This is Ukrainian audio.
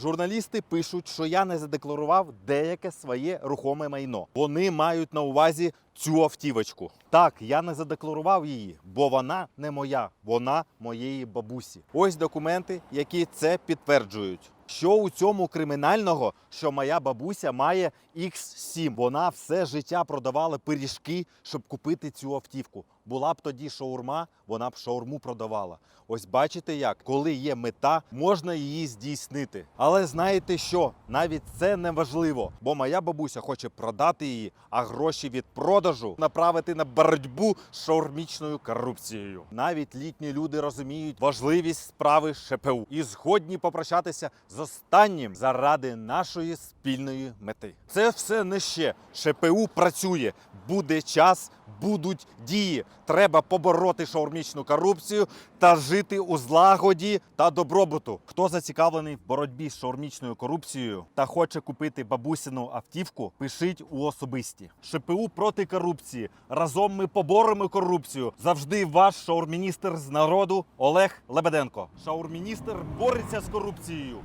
Журналісти пишуть, що я не задекларував деяке своє рухоме майно. Вони мають на увазі цю автівочку. Так, я не задекларував її, бо вона не моя, вона моєї бабусі. Ось документи, які це підтверджують. Що у цьому кримінального, що моя бабуся має X7. Вона все життя продавала пиріжки, щоб купити цю автівку. Була б тоді шаурма, вона б шаурму продавала. Ось бачите як, коли є мета, можна її здійснити. Але знаєте що? Навіть це не важливо, бо моя бабуся хоче продати її, а гроші від продажу направити на боротьбу з шаурмічною корупцією. Навіть літні люди розуміють важливість справи ШПУ і згодні попрощатися з останнім заради нашої спільної мети. Це все не ще. ШПУ працює. Буде час, будуть дії. Треба побороти шаурмічну корупцію та жити у злагоді та добробуту. Хто зацікавлений в боротьбі з шаурмічною корупцією та хоче купити бабусину автівку, пишіть у особисті. ШПУ проти корупції. Разом ми поборемо корупцію. Завжди ваш шаурміністр з народу Олег Лебеденко. Шаурміністр бореться з корупцією.